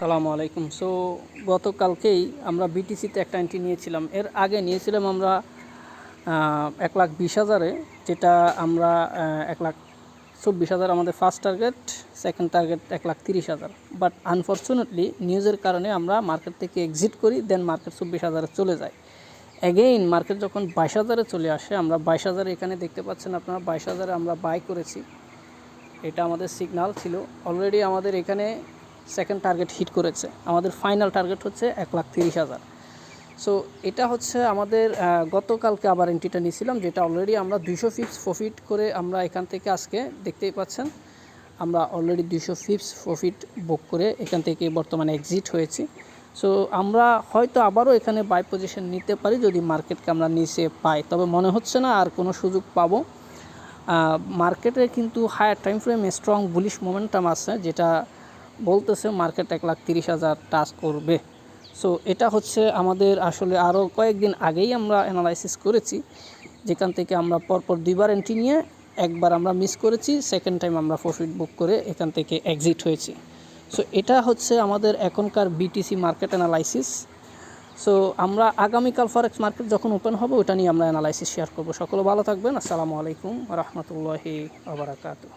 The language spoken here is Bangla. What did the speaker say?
সালামু আলাইকুম। সো গতকালকেই আমরা বিটিসিতে একটা এন্ট্রি নিয়েছিলাম। এর আগে নিয়েছিলাম আমরা এক লাখ বিশ হাজারে, যেটা আমরা এক লাখ চব্বিশ হাজার আমাদের ফার্স্ট টার্গেট সেকেন্ড টার্গেট এক লাখ তিরিশ হাজার। বাট আনফর্চুনেটলি নিউজের কারণে আমরা মার্কেট থেকে এক্সিট করি দেন মার্কেট চব্বিশ হাজারে চলে যায়। অ্যাগেইন মার্কেট যখন বাইশ হাজারে চলে আসে, আমরা বাইশ হাজারে এখানে দেখতে পাচ্ছেন আপনারা, বাইশ হাজারে আমরা বাই করেছি। এটা আমাদের সিগনাল ছিল। অলরেডি আমাদের এখানে সেকেন্ড টার্গেট হিট করেছে। আমাদের ফাইনাল টার্গেট হচ্ছে এক লাখ তিরিশ হাজার। সো এটা হচ্ছে আমাদের গতকালকে আবার এন্ট্রিটা নিয়েছিলাম, যেটা অলরেডি আমরা দুইশো ফিক্স প্রফিট করে আমরা এখান থেকে আজকে দেখতেই পাচ্ছেন, আমরা অলরেডি দুইশো ফিক্স প্রফিট বুক করে এখান থেকে বর্তমানে এক্সিট হয়েছি। সো আমরা হয়তো আবারও এখানে বাই পজিশন নিতে পারি যদি মার্কেটকে আমরা নিচে পাই। তবে মনে হচ্ছে না আর কোনো সুযোগ পাবো। মার্কেটে কিন্তু হায়ার টাইম ফ্রেমে স্ট্রং বুলিশ মোমেন্টাম আছে, যেটা বলতেছে মার্কেট এক লাখ তিরিশ হাজার টাচ করবে। সো এটা হচ্ছে আমাদের আসলে আরও কয়েকদিন আগেই আমরা অ্যানালাইসিস করেছি, যেখান থেকে আমরা পরপর দুইবার এন্ট্রি নিয়ে একবার আমরা মিস করেছি সেকেন্ড টাইম আমরা প্রফিট বুক করে এখান থেকে এক্সিট হয়েছি। সো এটা হচ্ছে আমাদের এখনকার বিটিসি মার্কেট অ্যানালাইসিস সো আমরা আগামীকাল ফরেক্স মার্কেট যখন ওপেন হবে, ওটা নিয়ে আমরা অ্যানালাইসিস শেয়ার করব। সকলে ভালো থাকবেন। আসসালামু আলাইকুম রহমতুল্লাহি আবরাকাতু